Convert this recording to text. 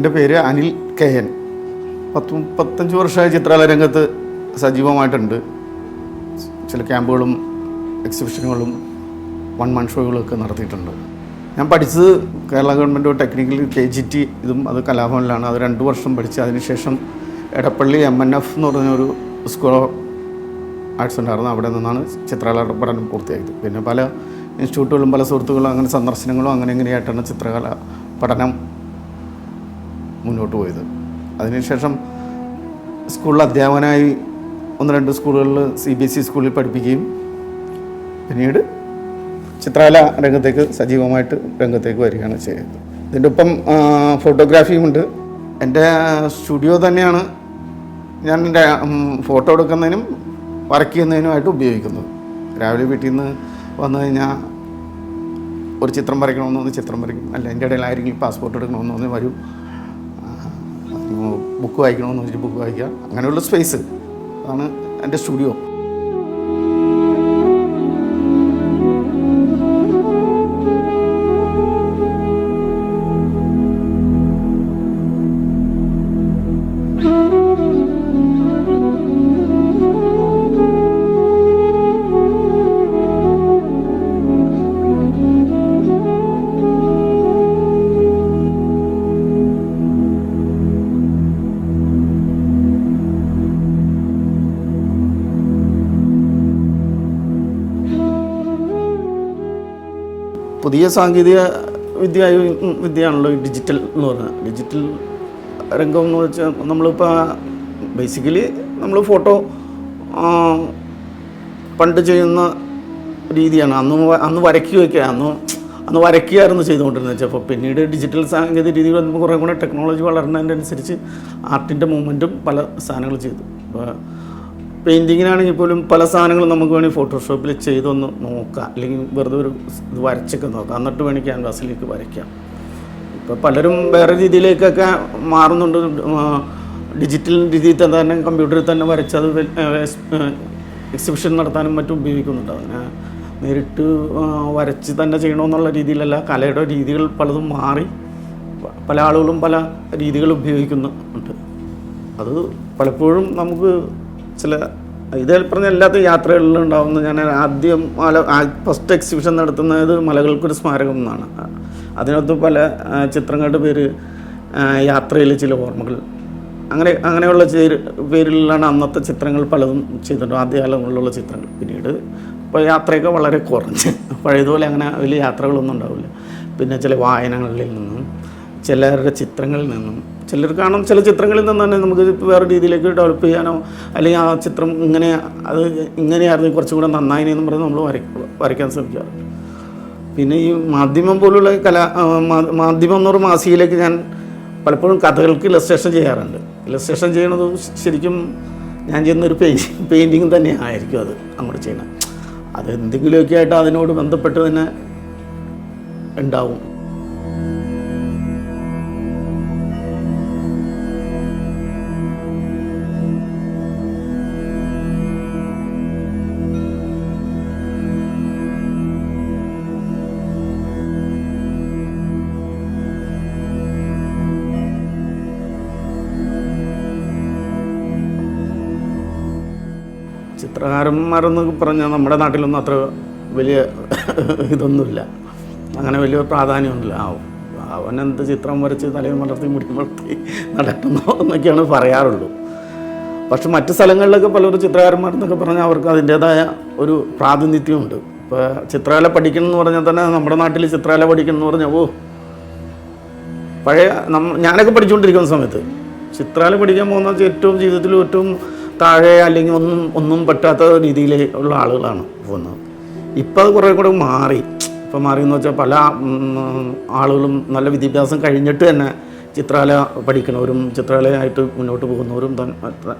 എന്റെ പേര് Anil K N. പത്ത് മുപ്പത്തഞ്ച് വർഷമായി ചിത്രകല രംഗത്ത് സജീവമായിട്ടുണ്ട്. ചില ക്യാമ്പുകളും എക്സിബിഷനുകളും വൺ മൺ ഷോകളൊക്കെ നടത്തിയിട്ടുണ്ട്. ഞാൻ പഠിച്ചത് Kerala government technical K G T ഇതും അത് കലാഭവനിലാണ്. അത് രണ്ട് വർഷം പഠിച്ച് അതിനുശേഷം എടപ്പള്ളി എം എൻ എഫ് എന്ന് പറഞ്ഞൊരു സ്കൂൾ ആർട്സ് ഉണ്ടായിരുന്നു. അവിടെ നിന്നാണ് ചിത്രകല പഠനം പൂർത്തിയായത്. പിന്നെ പല ഇൻസ്റ്റിറ്റ്യൂട്ടുകളും പല സുഹൃത്തുക്കളും അങ്ങനെ സന്ദർശനങ്ങളും അങ്ങനെ ഇങ്ങനെയായിട്ടാണ് ചിത്രകല പഠനം മുന്നോട്ട് പോയത്. അതിനുശേഷം സ്കൂളിൽ അധ്യാപകനായി ഒന്ന് രണ്ട് സ്കൂളുകളിൽ സി ബി എസ് ഇ സ്കൂളിൽ പഠിപ്പിക്കുകയും പിന്നീട് ചിത്രകല രംഗത്തേക്ക് സജീവമായിട്ട് രംഗത്തേക്ക് വരികയാണ് ചെയ്തത്. ഇതിന്റെ ഒപ്പം ആ, ഫോട്ടോഗ്രാഫിയും ഉണ്ട്. എന്റെ സ്റ്റുഡിയോ തന്നെയാണ് ഞാൻ എന്റെ ഫോട്ടോ എടുക്കുന്നതിനും വരയ്ക്കുന്നതിനുമായിട്ട് ഉപയോഗിക്കുന്നത്. രാവിലെ വീട്ടിൽ നിന്ന് വന്നു കഴിഞ്ഞാൽ ഒരു ചിത്രം വരയ്ക്കണമെന്ന് ചിത്രം വരയ്ക്കും. അല്ല എന്റെ ഇടയിൽ ആരെങ്കിലും പാസ്പോർട്ട് എടുക്കണമെന്ന് വരും. ബുക്ക് വായിക്കണമെന്ന് വെച്ചിട്ട് ബുക്ക് വായിക്കുക. അങ്ങനെയുള്ള സ്പേസ് ആണ് എന്റെ സ്റ്റുഡിയോ പുതിയ സാങ്കേതിക വിദ്യ വിദ്യയാണല്ലോ ഡിജിറ്റൽ എന്ന് പറഞ്ഞാൽ ഡിജിറ്റൽ രംഗം എന്ന് വെച്ചാൽ നമ്മളിപ്പോൾ ബേസിക്കലി നമ്മൾ ഫോട്ടോ പണ്ട് ചെയ്യുന്ന രീതിയാണ്. അന്ന് അന്ന് വരയ്ക്കുക വയ്ക്കുക അന്ന് അന്ന് വരയ്ക്കുകയായിരുന്നു ചെയ്തുകൊണ്ടിരുന്നത് വെച്ചാൽ അപ്പോൾ പിന്നീട് ഡിജിറ്റൽ സാങ്കേതിക രീതികൾ വന്നപ്പോൾ കുറേ കൂടെ ടെക്നോളജി വളരുന്നതിനനുസരിച്ച് ആർട്ടിന്റെ മൂവ്മെന്റും പല സാധനങ്ങൾ ചെയ്തു. ഇപ്പോൾ പെയിന്റിങ്ങിനാണെങ്കിൽ പോലും പല സാധനങ്ങളും നമുക്ക് വേണമെങ്കിൽ ഫോട്ടോഷോപ്പിൽ ചെയ്തൊന്ന് നോക്കാം. അല്ലെങ്കിൽ വെറുതെ ഒരു ഇത് വരച്ചൊക്കെ നോക്കാം. എന്നിട്ട് വേണമെങ്കിൽ ക്യാൻവാസിലേക്ക് വരയ്ക്കാം. ഇപ്പോൾ പലരും വേറെ രീതിയിലേക്കൊക്കെ മാറുന്നുണ്ട്. ഡിജിറ്റൽ രീതിയിൽ തന്നെ കമ്പ്യൂട്ടറിൽ തന്നെ വരച്ചത് എക്സിബിഷൻ നടത്താനും മറ്റും ഉപയോഗിക്കുന്നുണ്ട്. അതിനെ നേരിട്ട് വരച്ച് തന്നെ ചെയ്യണമെന്നുള്ള രീതിയിലല്ല. കലയുടെ രീതികൾ പലതും മാറി പല ആളുകളും പല രീതികൾ ഉപയോഗിക്കുന്നുണ്ട്. അത് പലപ്പോഴും നമുക്ക് ചില ഇത് പറഞ്ഞ എല്ലാത്ത യാത്രകളിലും ഉണ്ടാവുന്ന ഞാൻ ആദ്യം മല ഫസ്റ്റ് എക്സിബിഷൻ നടത്തുന്നത് മലകൾക്കൊരു സ്മാരകം എന്നാണ്. അതിനകത്ത് പല ചിത്രങ്ങളുടെ പേര് യാത്രയിലെ ചില ഓർമ്മകൾ. അങ്ങനെ അങ്ങനെയുള്ള പേരിലാണ് അന്നത്തെ ചിത്രങ്ങൾ പലതും ചെയ്തിട്ടുണ്ട്. ആദ്യകാലങ്ങളിലുള്ള ചിത്രങ്ങൾ പിന്നീട് ഇപ്പോൾ യാത്രയൊക്കെ വളരെ കുറഞ്ഞ്. പഴയതുപോലെ അങ്ങനെ വലിയ യാത്രകളൊന്നും ഉണ്ടാവില്ല. പിന്നെ ചില വായനകളിൽ നിന്നും ചിലരുടെ ചിത്രങ്ങളിൽ നിന്നും ചിലർ കാണും ചില ചിത്രങ്ങളിൽ നിന്ന് തന്നെ നമുക്ക് വേറെ രീതിയിലേക്ക് ഡെവലപ്പ് ചെയ്യാനോ അല്ലെങ്കിൽ ആ ചിത്രം ഇങ്ങനെ അത് ഇങ്ങനെയായിരുന്നു കുറച്ചും കൂടെ എന്ന് പറഞ്ഞ് നമ്മൾ വരയ്ക്ക വരയ്ക്കാൻ ശ്രമിക്കാറുണ്ട്. പിന്നെ ഈ മാധ്യമം പോലുള്ള കല മാധ്യമം എന്ന് പറഞ്ഞ മാസികയിലേക്ക് ഞാൻ പലപ്പോഴും കഥകൾക്ക് ഇലസ്ട്രേഷൻ ചെയ്യാറുണ്ട്. ഇലസ്ട്രേഷൻ ചെയ്യണത് ശരിക്കും ഞാൻ ചെയ്യുന്ന ഒരു പെയിന്റിങ് പെയിന്റിങ് തന്നെ ആയിരിക്കും അത് അങ്ങോട്ട് ചെയ്യണം അത് എന്തെങ്കിലുമൊക്കെ ആയിട്ട് അതിനോട് ബന്ധപ്പെട്ട് തന്നെ ഉണ്ടാവും. ചിത്രകാരന്മാരെന്നൊക്കെ പറഞ്ഞാൽ നമ്മുടെ നാട്ടിലൊന്നും അത്ര വലിയ ഇതൊന്നുമില്ല. അങ്ങനെ വലിയ പ്രാധാന്യമൊന്നുമില്ല. ആ അവൻ എന്ത് ചിത്രം വരച്ച് തലയിൽ വളർത്തി മുടി വളർത്തി നടക്കുന്നു എന്നൊക്കെയാണ് പറയാറുള്ളൂ. പക്ഷെ മറ്റു സ്ഥലങ്ങളിലൊക്കെ പലരും ചിത്രകാരന്മാരെന്നൊക്കെ പറഞ്ഞാൽ അവർക്ക് അതിന്റേതായ ഒരു പ്രാതിനിധ്യമുണ്ട്. ഇപ്പോൾ ചിത്രകല പഠിക്കണം എന്ന് പറഞ്ഞാൽ തന്നെ നമ്മുടെ നാട്ടിൽ ചിത്രകല പഠിക്കണം എന്ന് പറഞ്ഞാൽ ഓ പഴയ നമ്മ ഞാനൊക്കെ പഠിച്ചുകൊണ്ടിരിക്കുന്ന സമയത്ത് ചിത്രകല പഠിക്കാൻ പോകുന്ന ഏറ്റവും ജീവിതത്തിൽ ഏറ്റവും താഴെ അല്ലെങ്കിൽ ഒന്നും ഒന്നും പറ്റാത്ത രീതിയിൽ ഉള്ള ആളുകളാണ് പോകുന്നത്. ഇപ്പം അത് കുറേ കൂടെ മാറി. ഇപ്പം മാറി എന്ന് വെച്ചാൽ പല ആളുകളും നല്ല വിദ്യാഭ്യാസം കഴിഞ്ഞിട്ട് തന്നെ ചിത്രകല പഠിക്കുന്നവരും ചിത്രകലയായിട്ട് മുന്നോട്ട് പോകുന്നവരും